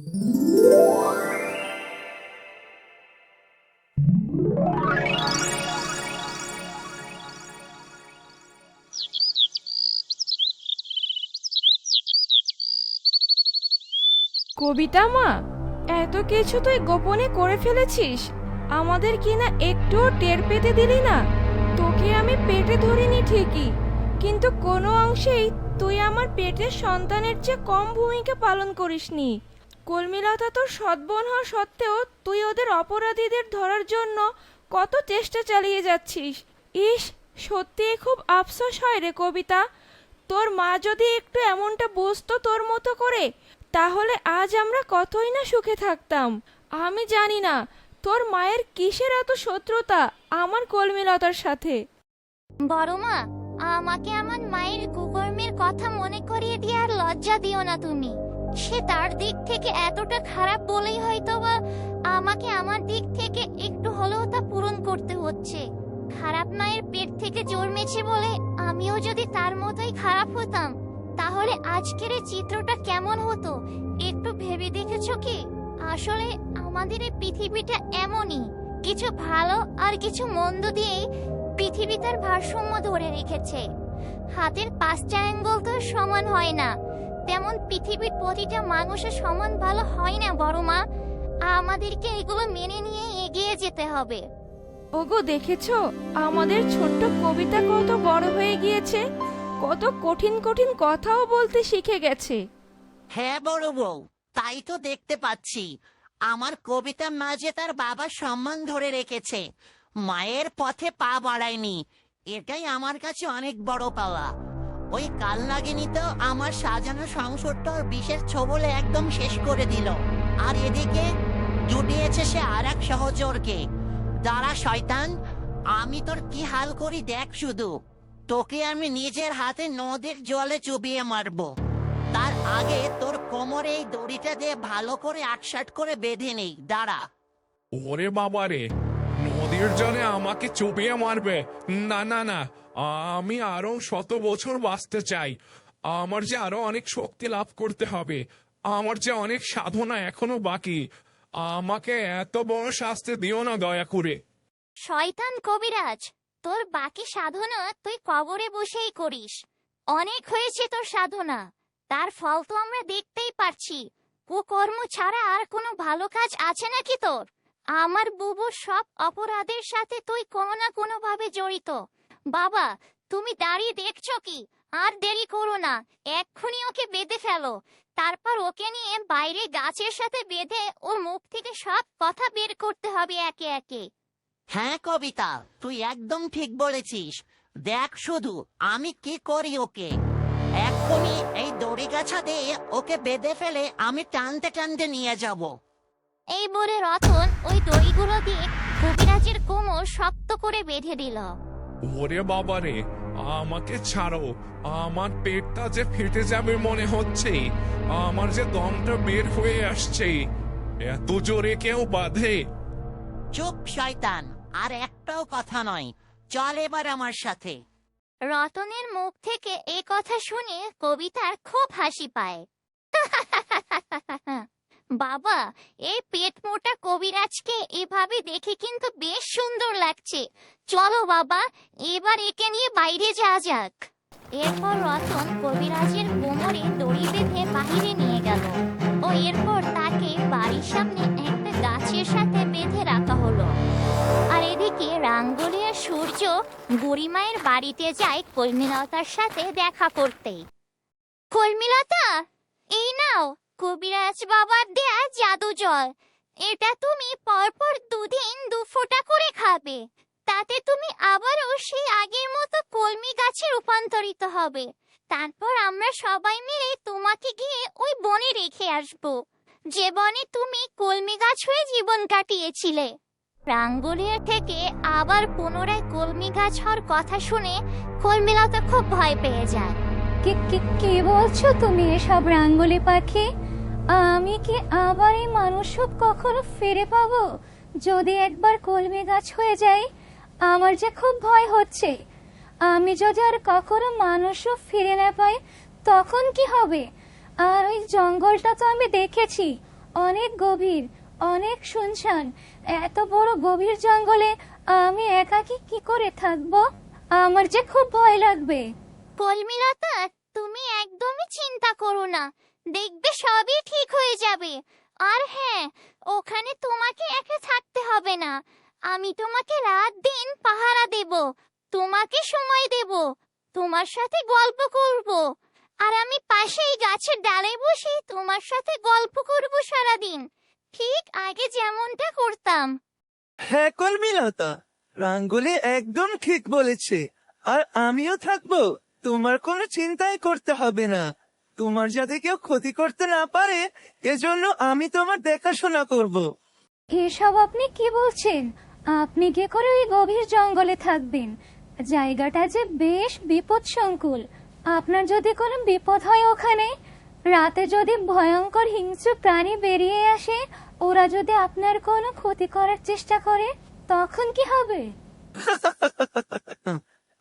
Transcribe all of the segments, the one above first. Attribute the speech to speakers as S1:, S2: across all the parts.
S1: কবিতা মা, এত কিছু তুই গোপনে করে ফেলেছিস। আমাদের কিনা একটুও টের পেতে দিলি না? তোকে আমি পেটে ধরিনি ঠিকই, কিন্তু কোনো অংশেই তুই আমার পেটের সন্তানের চেয়ে কম ভূমিকা পালন করিসনি। কর্মীলতা তোর সৎবোন হওয়া সত্ত্বেও তুই ওদের অপরাধীদের ধরার জন্য কত চেষ্টা চালিয়ে যাচ্ছিস? ইস সত্যি খুব আফসোস হয় রে কবিতা। তোর মা যদি একটু এমনটা বুঝতো তোর মতো করে, তাহলে আজ আমরা কতই না সুখে থাকতাম। আমি জানি না, তোর মায়ের কিসের এত শত্রুতা আমার কলমিলতার সাথে?
S2: বড় মা, আমাকে আমার মায়ের কুকর্মের কথা মনে করিয়ে দিয়ে আর লজ্জা দিও না তুমি। সে তার দিক থেকে এতটা খারাপ বলেই হয়তো বা আমাকে আমার দিক থেকে একটু হলেও তা পূরণ করতে হচ্ছে। খারাপ মায়ের পেট থেকে জন্মেছে বলে আমিও যদি তার মতোই খারাপ হতাম, তাহলে আজকের এই চিত্রটা কেমন হতো? একটু ভেবে দেখেছ কি? আসলে আমাদের এই পৃথিবীটা এমনই, কিছু ভালো আর কিছু মন্দ দিয়েই পৃথিবী তার ভারসাম্য ধরে রেখেছে। হাতের পাঁচটা অ্যাঙ্গল তো সমান হয় না তেমন পৃথিবীর প্রতিটা মানুষের সমান ভালো হয় না বড় মা। আমাদেরকে এগুলো মেনে নিয়ে এগিয়ে যেতে হবে।
S1: ওগো দেখেছ? আমাদের ছোট্ট কবিতা কত বড় হয়ে গিয়েছে। কত কঠিন কঠিন কথাও বলতে শিখে গেছে।
S3: হ্যাঁ বড় বউ তাই তো দেখতে পাচ্ছি। আমার কবিতার মাঝে তার বাবার সম্মান ধরে রেখেছে মায়ের পথে পা বাড়ায়নি এটাই আমার কাছে অনেক বড় পাওয়া। ওই কাল লাগেনি তো আমার সাজানো সংসারটা ওর বিশেষ ছবলে একদম শেষ করে দিল। আর এদিকে জুটিয়েছে সে আর এক সহচরকে। দাঁড়া, শয়তান, আমি তোর কি হাল করি দেখ শুধু। তোকে আমি নিজের হাতে নদীর জলে চুবিয়ে মারবো। তার আগে তোর কোমরে এই দড়িটা দিয়ে ভালো করে আটসাট করে বেঁধে নেই। দাঁড়া।
S4: ওরে বাবারে, নদীর জলে আমাকে চুপিয়ে মারবে? না না না আমি আরও শত বছর বাঁচতে চাই। আমার যে আরও অনেক শক্তি লাভ করতে হবে, আমার যে অনেক সাধনা এখনও বাকি, আমাকে এত বড় শাস্তি দিও না দয়া করে।
S2: শয়তান কবিরাজ, তোর বাকি সাধনা তুই কবরে বসেই করিস। অনেক হয়েছে তোর সাধনা, তার ফল তো আমরা দেখতেই পারছি। কুকর্ম ছাড়া আর কোনো ভালো কাজ আছে নাকি তোর? আমার বুবুর সব অপরাধের সাথে তুই কোনো না কোনো ভাবে জড়িত। বাবা তুমি দাঁড়িয়ে দেখছ কি? আর দেরি করো না এক্ষুনি ওকে বেঁধে ফেলো। তারপর ওকে নিয়ে বাইরে গাছের সাথে বেঁধে ওর মুখ থেকে সব কথা বের করতে হবে একে একে।
S3: হ্যাঁ কবিতা তুই একদম ঠিক বলেছিস। দেখ শুধু আমি কি করি ওকে? এক্ষুনি এই দড়ি গাছা দিয়ে ওকে বেঁধে ফেলে আমি টানতে টানতে নিয়ে যাব।
S2: এই বলে রতন ওই দড়িগুলো দিয়ে কবিরাজের কোমর শক্ত করে বেঁধে দিল।
S4: ওরে বাবা রে আমাকে ছাড়ো। আমার পেটটা যে ফেটে যাবে মনে হচ্ছে আমার যে দমটা বের হয়ে আসছে এত জোরে কেউ বাঁধে।
S3: চুপ শয়তান আর একটাও কথা নয় চল এবার আমার সাথে।
S2: রতনের মুখ থেকে এ কথা শুনে কবিতার খুব হাসি পায়। বাবা, এই পেট মোটা কবিরাজকে এভাবে দেখে কিন্তু বেশ সুন্দর লাগছে। চলো বাবা, এবার একে নিয়ে বাইরে যাওয়া যাক। এরপর রতন কবিরাজের কোমরে দড়ি বেঁধে বাইরে নিয়ে গেল। ও এরপর তাকে বাড়ির সামনে একটা গাছের সাথে বেঁধে রাখা হলো। আর এদিকে রাঙ্গুলিয়া সূর্য বুড়িমায়ের বাড়িতে যায় কর্মীলতার সাথে দেখা করতে। কলমিলতা এই নাও। কবিরাজ বাবার দেয়া জাদু জল। এটা তুমি পরপর দুদিন দু ফোঁটা করে খাবে। তাতে তুমি আবারও সেই আগের মতো কলমি গাছে রূপান্তরিত হবে। তারপর আমরা সবাই মিলে তোমাকে গিয়ে ওই বনে রেখে আসব। যে বনে তুমি কলমি গাছ হয়ে জীবন কাটিয়েছিলে। রাঙ্গুলিয়া থেকে আবার পুনরায় কলমি গাছ হওয়ার কথা শুনে কলমিলতা খুব ভয় পেয়ে যায়।
S5: কি বলছো তুমি এসব রাঙ্গুলি পাখি? আমি কি আবার এই মানুষ কখনো ফিরে পাবো? যদি একবার কলমি গাছ হয়ে যাই, আমার যে খুব ভয় হচ্ছে। আমি যদি আর কখনো মানুষ ফিরে না পাই, তখন কি হবে? আর ওই জঙ্গলটা তো আমি দেখেছি। অনেক গভীর, অনেক শুনশান। এত বড় গভীর জঙ্গলে আমি একাকি কি করে থাকব? আমার যে খুব ভয় লাগবে।
S2: কলমিলতা তুমি একদমই চিন্তা করো না। দেখবে সবই ঠিক হয়ে যাবে। আর হ্যাঁ ওখানে তোমাকে একা থাকতে হবে না। আমি তোমাকে রাত দিন পাহারা দেব, তোমাকে সময় দেব, তোমার সাথে গল্প করব। আর আমি পাশেই গাছের ডালে বসে তোমার সাথে গল্প করব সারাদিন। ঠিক আগে যেমনটা করতাম।
S6: হ্যাঁ কলমিলতা, রাঙ্গুলি একদম ঠিক বলেছে। আর আমিও থাকব, তোমার কোনো চিন্তাই করতে হবে না। তোমার যাতে কেউ ক্ষতি করতে না পারে এজন্য আমি তোমার দেখাশোনা করব।
S5: এসব আপনি কি বলছেন? আপনি কি করে ওই গভীর জঙ্গলে থাকবেন? জায়গাটা যে বেশ বিপদসংকুল। আপনার যদি কোনো বিপদ হয় ওখানে রাতে যদি ভয়ঙ্কর হিংস্র প্রাণী বেরিয়ে আসে ওরা যদি আপনার কোনো ক্ষতি করার চেষ্টা করে তখন কি হবে?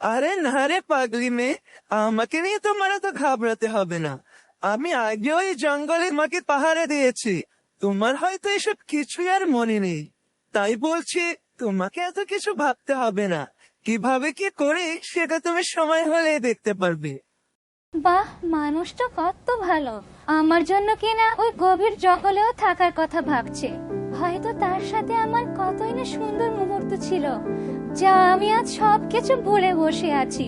S6: আরে না রে পাগলি মেয়ে আমাকে নিয়ে তোমার তো ঘাবড়াতে হবে না। আমি আগেও এই জঙ্গলে মাকে পাহারা দিয়েছি। তোমার হয়তো এসব কিছুই আর মনে নেই। তাই বলছি, তোমাকে এত কিছু ভাবতে হবে না। কীভাবে কি করে, সেটা তুমি সময় হলে দেখতে পারবে।
S5: বাহ মানুষটা কত ভালো। আমার জন্য কিনা ওই গভীর জঙ্গলেও থাকার কথা ভাবছে? হয়তো তার সাথে আমার কতই না সুন্দর মুহূর্ত ছিল, যা আমি আজ সবকিছু ভুলে বসে আছি।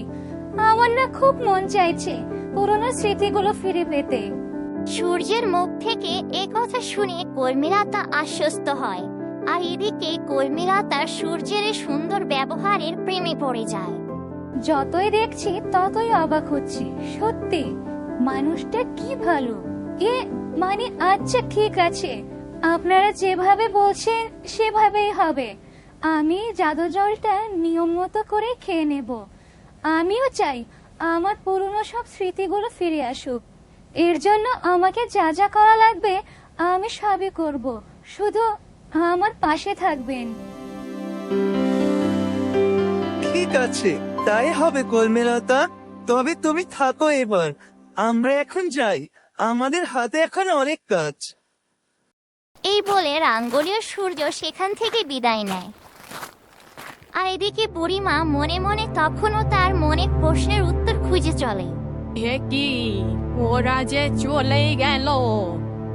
S5: আমার না খুব মন চাইছে পুরোনো স্মৃতিগুলো ফিরে পেতে।
S2: সূর্যের মুখ থেকে এ কথা শুনে কর্মীলতা আশ্বস্ত হয়। আর এদিকে কর্মীলতা সূর্যের এই সুন্দর ব্যবহারের প্রেমে পড়ে যায়।
S5: যতই দেখছি ততই অবাক হচ্ছি। সত্যি মানুষটা কি ভালো? এ মানে আচ্ছা ঠিক আছে। আপনারা যেভাবে বলছেন সেভাবেই হবে। আমি জাদু জলটা নিয়ম মতো করে খেয়ে নেব। আমিও চাই আমার পুরনো সব স্মৃতিগুলো ফিরে আসুক। এর জন্য আমাকে যা যা করা লাগবে আমি সবই করব। শুধু আমার পাশে থাকবেন।
S6: ঠিক আছে তাই হবে কলমেলতা তবে তুমি থাকো এবার। আমরা এখন যাই। আমাদের হাতে এখন অনেক কাজ।
S2: এই বলে রাঙ্গলীয় সূর্য সেখান থেকে বিদায় নেয়। আর এদিকে বুড়িমা মনে মনে তখনও তার মনে প্রশ্নের উত্তর খুঁজে চলে।
S1: কি? ওরা যে চলে গেল।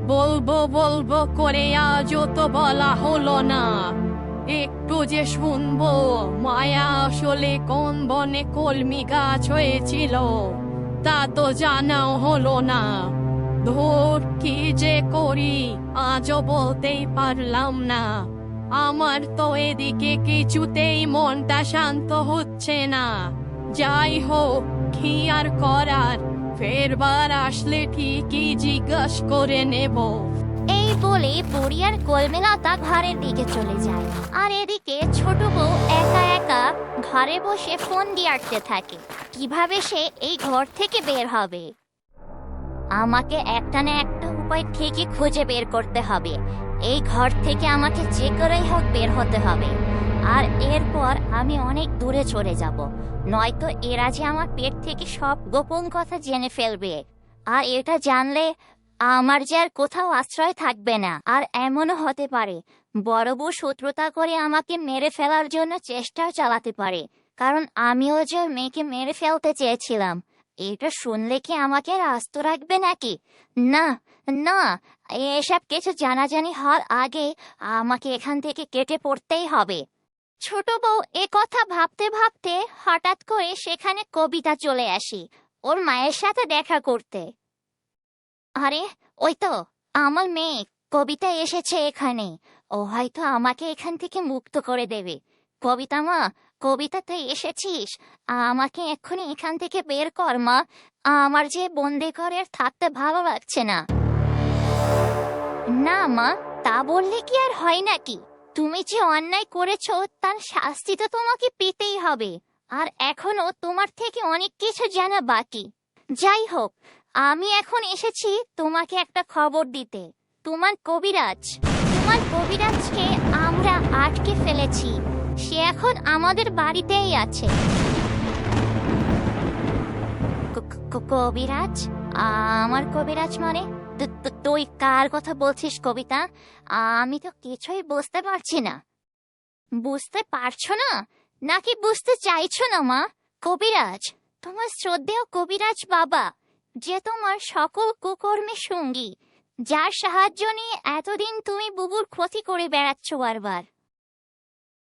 S1: বলব বলব করে আজও তো বলা হলো না। একটু যে শুনব, মায়া আসলে কোন বনে কলমি গাছ হয়েছিল, তা তো জানাও হলো না। ধর, কি যে করি, আজও বলতেই পারলাম না। আমার তো এদিকে কিছুতেই মনটা শান্ত হচ্ছে না। যাই হোক কি আর করার। ফেরবার আসলে ঠিকই জিজ্ঞাস করে নেব।
S2: এই বলে বুড়ি আর কলমেলতা ঘরের দিকে চলে যায়। আর এদিকে ছোট বউ একা একা ঘরে বসে ফোন দিয়ে আটতে থাকে। কীভাবে সে এই ঘর থেকে বের হবে? আমাকে একটা না একটা উপায় ঠিকই খুঁজে বের করতে হবে। এই ঘর থেকে আমাকে যে করেই হোক বের হতে হবে। আর এরপর আমি অনেক দূরে চলে যাব। নয়তো এরা যে আমার পেট থেকে সব গোপন কথা জেনে ফেলবে। আর এটা জানলে আমার যে আর কোথাও আশ্রয় থাকবে না। আর এমনও হতে পারে, বড় বউ শত্রুতা করে আমাকে মেরে ফেলার জন্য চেষ্টাও চালাতে পারে। কারণ আমিও যে মেয়েকে মেরে ফেলতে চেয়েছিলাম, এটা শুনলে কি আমাকে আর আস্ত রাখবে নাকি? না না, এসব কিছু জানাজানি হওয়ার আগে আমাকে এখান থেকে কেটে পড়তেই হবে। ছোট বউ এ কথা ভাবতে ভাবতে হঠাৎ করে সেখানে কবিতা চলে আসি ওর মায়ের সাথে দেখা করতে। আরে, ওই তো আমার মেয়ে, কবিতা এসেছে এখানে। ও হয়তো আমাকে এখান থেকে মুক্ত করে দেবে। কবিতা মা কবিতা তুই এসেছিস? আমাকে এক্ষুনি এখান থেকে বের কর মা। আমার যে বন্দি করে আর থাকতে ভালো লাগছে না। না মা, তা বললে কি আর হয় নাকি? তুমি যে অন্যায় করেছ, তার শাস্তি তো তোমাকে পেতেই হবে। আর এখনও তোমার থেকে অনেক কিছু জানা বাকি। যাই হোক, আমি এখন এসেছি তোমাকে একটা খবর দিতে। তোমার কবিরাজ, তোমার কবিরাজকে আমরা আটকে ফেলেছি। সে এখন আমাদের বাড়িতেই আছে। কবিরাজ? আমার কবিরাজ মানে? তুই কার কথা বলছিস কবিতা? আমি তো কিছুই বুঝতে পারছি না। বুঝতে পারছ না? নাকি বুঝতে চাইছো না, মা? কবিরাজ, তোমার শ্রদ্ধেয় কবিরাজ বাবা, যে তোমার সকল কুকর্মের সঙ্গী, যার সাহায্য নিয়ে এতদিন তুমি বুবুর ক্ষতি করে বেড়াচ্ছ বারবার।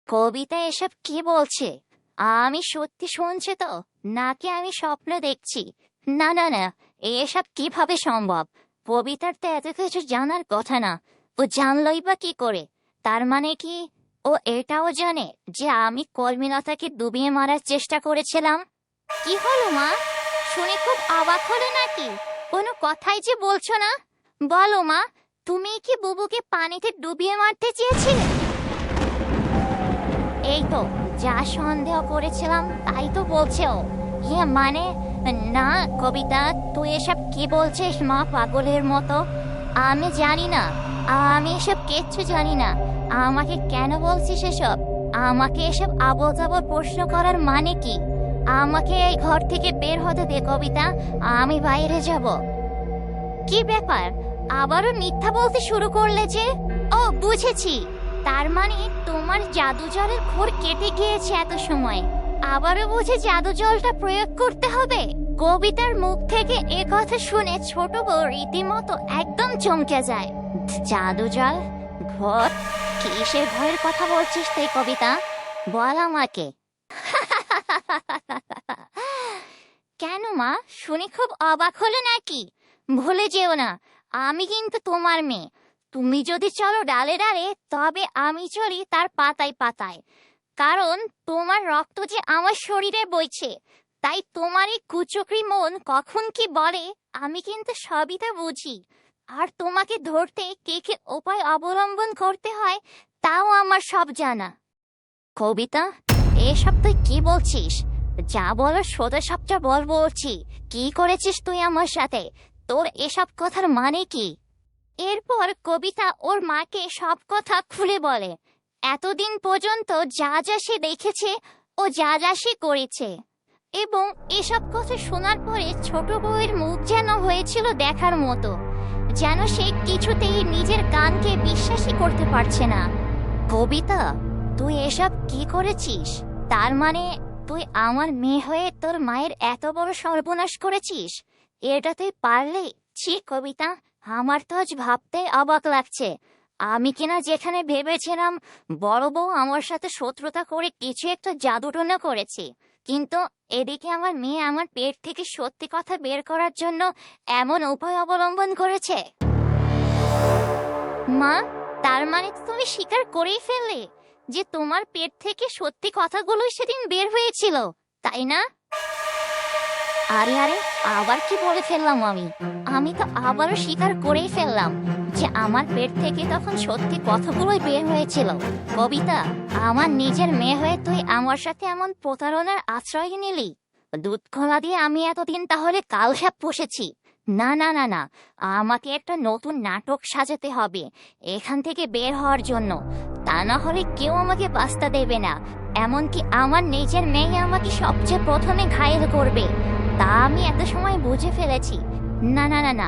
S2: কবিতা এসব কি বলছে? আমি সত্যি শুনছি তো, নাকি আমি স্বপ্ন দেখছি? না না না, এসব কীভাবে সম্ভব? কবিতার তো এত কিছু জানার কথা না। ও জানলই বা কি করে? তার মানে কি ও এটাও জানে যে আমি কর্মীলতাকে ডুবিয়ে মারার চেষ্টা করেছিলাম? কি হলো মা? শুনে খুব অবাক হলো নাকি? কোনো কথাই যে বলছো না? বলো মা, তুমি কি বুবুকে পানিতে ডুবিয়ে মারতে চেয়েছিলে? এই তো, যা সন্দেহ করেছিলাম, তাই তো বলছে ও। ইয়ে মানে না, কবিতা, তুই এসব কি বলছিস মা পাগলের মতো? আমি জানি না, আমি এসব কিচ্ছু জানি না। আমাকে কেন বলছিস এসব? আমাকে এসব আবল প্রশ্ন করার মানে কি? আমাকে এই ঘর থেকে বের হতে দে কবিতা, আমি বাইরে যাব। কি ব্যাপার? আবারও মিথ্যা বলতে শুরু করলে যে? ও, বুঝেছি। তার মানে তোমার জাদু জলের ঘোর কেটে গিয়েছে এত সময়। আবারও বুঝে জাদু জলটা প্রয়োগ করতে হবে। কবিতার মুখ থেকে এ কথা শুনে ছোট বউ রীতিমতো একদম চমকে যায়। জাদু জল? ঘর কিসের ভয়ের কথা বলছিস তুই, কবিতা? বল আমাকে। কেন মা? শুনে খুব অবাক হলো নাকি? ভুলে যেও না, আমি কিন্তু তোমার মেয়ে। তুমি যদি চলো ডালে ডালে, তবে আমি চলি তার পাতায় পাতায়। কারণ তোমার রক্ত যে আমার শরীরে বইছে, তাই তোমার এই কুচক্রি মন কখন কি বলে, আমি কিন্তু সবই তা বুঝি। আর তোমাকে ধরতে কে কে উপায় অবলম্বন করতে হয়, তাও আমার সব জানা। কবিতা, এসব তুই কি বলছিস? যা বলো সোজা সবটা বল বলছি। কি করেছিস তুই আমার সাথে? তোর এসব কথার মানে কি? এরপর কবিতা ওর মাকে সব কথা খুলে বলে। এতদিন পর্যন্ত যা যা সে দেখেছে ও যা যা সে করেছে। এবং এসব কথা শোনার পরে ছোট বউয়ের মুখ যেন হয়েছিল দেখার মতো, যেন সে কিছুতেই নিজের কানকে বিশ্বাসই করতে পারছে না। কবিতা, তুই এসব কি করেছিস? তার মানে তুই আমার মেয়ে হয়ে তোর মায়ের এত বড় সর্বনাশ করেছিস? এটা তুই পারলে? ছি কবিতা, আমার তো আজ ভাবতে অবাক লাগছে। আমি কিনা যেখানে ভেবেছিলাম বড় বউ আমার সাথে শত্রুতা করে কিছু একটা জাদুটনা করেছে, কিন্তু এদিকে আমার মেয়ে আমার পেট থেকে সত্যি কথা বের করার জন্য এমন উপায় অবলম্বন করেছে। মা, তার মানে তুমি স্বীকার করেই ফেললে যে তোমার পেট থেকে সত্যি কথাগুলোই সেদিন বের হয়েছিল, তাই না? আরে আরে, আবার কি বলে ফেললাম আমি? আমি তো আবারও স্বীকার করেই ফেললাম। যে আমার পেট থেকে তখন সত্যি কথাগুলোই বের হয়েছিল। কবিতা, আমার নিজের মেয়ে হয়ে তুই আমার সাথে এমন প্রতারণার আশ্রয় নিলি? দুধ খোলা দিয়ে আমি এতদিন তাহলে কালসাপ পুষেছি। না না না না, আমাকে একটা নতুন নাটক সাজাতে হবে, এখান থেকে বের হওয়ার জন্য। তা না হলে কেউ আমাকে বাস্তা দেবে না, এমনকি আমার নিজের মেয়ে আমাকে সবচেয়ে প্রথমে ঘায়েল করবে। তা আমি এত সময় বুঝে ফেলেছি না না না না,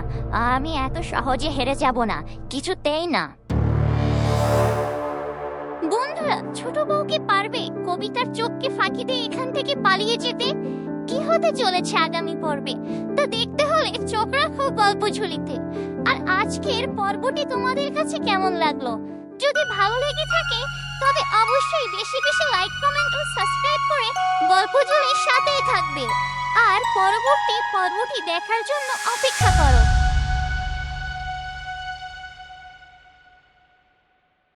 S2: আমি এত সহজে হেরে যাব না, কিছুতেই না। বন্ধুরা, ছোট বউকে পারবে কবিতার চোখকে ফাঁকি দিয়ে এখান থেকে পালিয়ে যেতে? কি হতে চলেছে আগামী পর্বে? তা দেখতে হলে চোখ রাখো গল্প ঝুলিতে। আর আজকের পর্বটি তোমাদের কাছে কেমন লাগল? যদি ভালো লেগে থাকে, তবে অবশ্যই বেশি বেশি লাইক কমেন্ট ও সাবস্ক্রাইব করে গল্প ঝুলির সাথেই থাকবে। আর পরবর্তী পর্বটি দেখার জন্য অপেক্ষা করো।